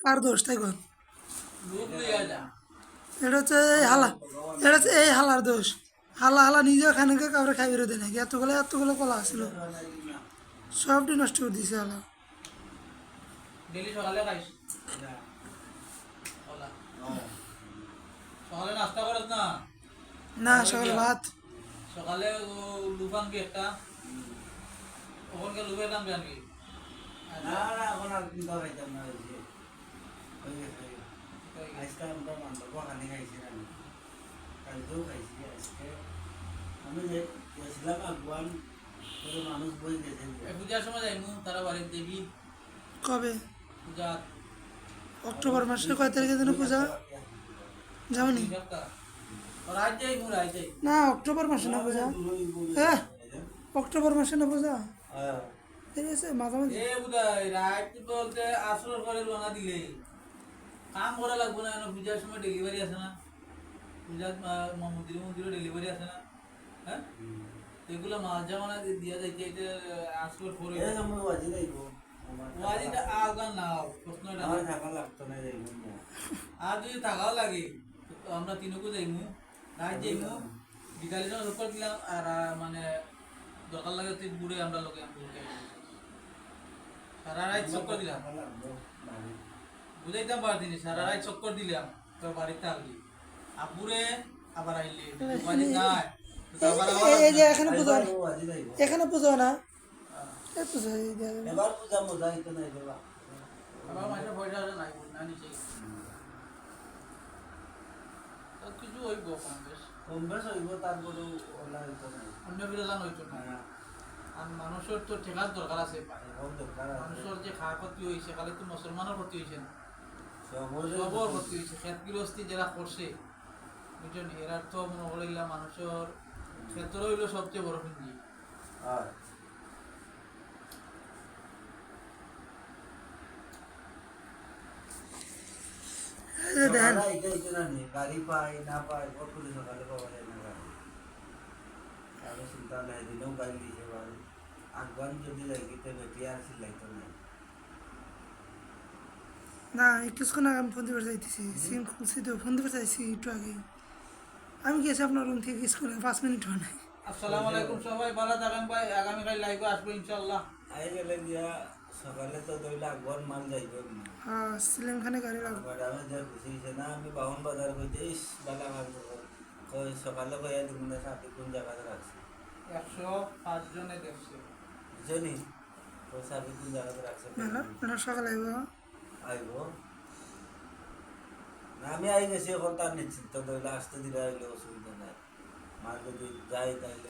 কার দোষ তাই কর। এটা হচ্ছে এই হালা এটা হচ্ছে এই হালার দোষ। হালা হালা নিজেও খানে কাউরে খাই বেরোতে নাকি এতগুলো এতগুলো কলা আসছিল সবটি নষ্ট করে দিয়েছে হালা। সকালে। সকালে না? না ভাত। সকালে লুপ একটা? ওখানকে লুপের দাম জানবি না না এখন আর আজকে আমরা মাংস খানি খাইছি আমি কালকেও খাইছি আজকে আমি যে গেছিলাম আগুয়ান করে মানুষ বই গেছে পূজার সময় যাইমু তারা বাড়ির দেবী কবে? পূজা অক্টোবর মাসের কয় তারিখের জন্য পূজা? যাবনি না অক্টোবর মাসে না পূজা। হ্যাঁ অক্টোবর মাসে না পূজা? হ্যাঁ। ঠিক আছে মাঝামাঝি। রাত বলতে আসর করে রওনা দিলে কাম করা লাগবো না পূজার সময় ডেলিভারি আছে না পূজার মন্দিরে মন্দিরে ডেলিভারি আছে না হ্যাঁ এগুলো মাছ জামানা দিয়া যাইতে এটা এই বাজি যাইব ওয়াজিটা আগান না প্রশ্ন এটা আমার থাকা লাগতো না যাইব আর যদি থাকাও লাগে আমরা তিনকু যাইমু রাত যাইমু বিকালে যখন লোক দিলাম আর মানে দরকার লাগে তুই ঘুরে আমরা লোকে সারা রাত চক্কর দিলাম বুঝাইতাম পারতিনি সারা রাত চক্কর দিলাম তোর বাড়িতে আসলি আপুরে আবার আইলি বাড়ি নাই তো আবার আবার এই- এই যে এখানে পূজা এবার বাজি যাইব। এখানে পূজা না। এই পূজা এই দেয়া যাবে। এবার পূজা মজা হইতো না এবার আবার মাসে পয়সা নাই না নিচে কিছু হইব কম বেশ। কম বেশ হইব তারপরেও ওলা হইতো না অন্য বিরোধন হইতো না। হ্যাঁ, আর মানুষের তো ঠেকার দরকার আছে। এটাও মানুষের যে খাওয়ার ক্ষতি হয়েছে খালি তো মুসলমানের ক্ষতি হয়েছে না। সবরে সবর ক্ষতি হয়েছে খেত গৃহস্থী যারা করছে বুঝছেন? এরার তো মনে করিলাম মানুষের ক্ষেত্র হইল সবচেয়ে বড় পুঁজি। এই যে দেখেন সকালে গাড়ি না কত পাওয়া যায় না গাড়ি চিন্তা নাই দিলেও গাড়ি আগুয়ান যদি লাগিতে বেটি আর সিলাইতো না না কিছুক্ষণ আগে আমি ফোন দিতে চাইতেছি সিম খুলছি তো ফোন চাইছি একটু আগে। আমি গেছি আপনার রুম থেকে স্কুলে পাঁচ মিনিট হয় নাই আসসালামু আলাইকুম সবাই ভালো থাকেন ভাই আগামীকাল লাইভে আসব ইনশাল্লাহ আই গেলে দিয়া সকালে তো দইলা আগুয়ান মাল যাইতো হ্যাঁ সিলেম খানে গাড়ি লাগবে ম্যাডামে যা খুশি হয়েছে না আমি বাহন বাজার কইতে ইস বালা মাল কই সকালে কইয়া দিন না সাথে কোন জায়গাতে রাখছি একশো পাঁচ জনে দেখছে বুঝলি তো সাথে কোন জায়গাতে রাখছে মেলা সকালে আইব। আমি আই গেছি এখন তার নিশ্চিন্ত দইলা আসতে দিলে অসুবিধা নাই। মার্কেটে যাই তাইলে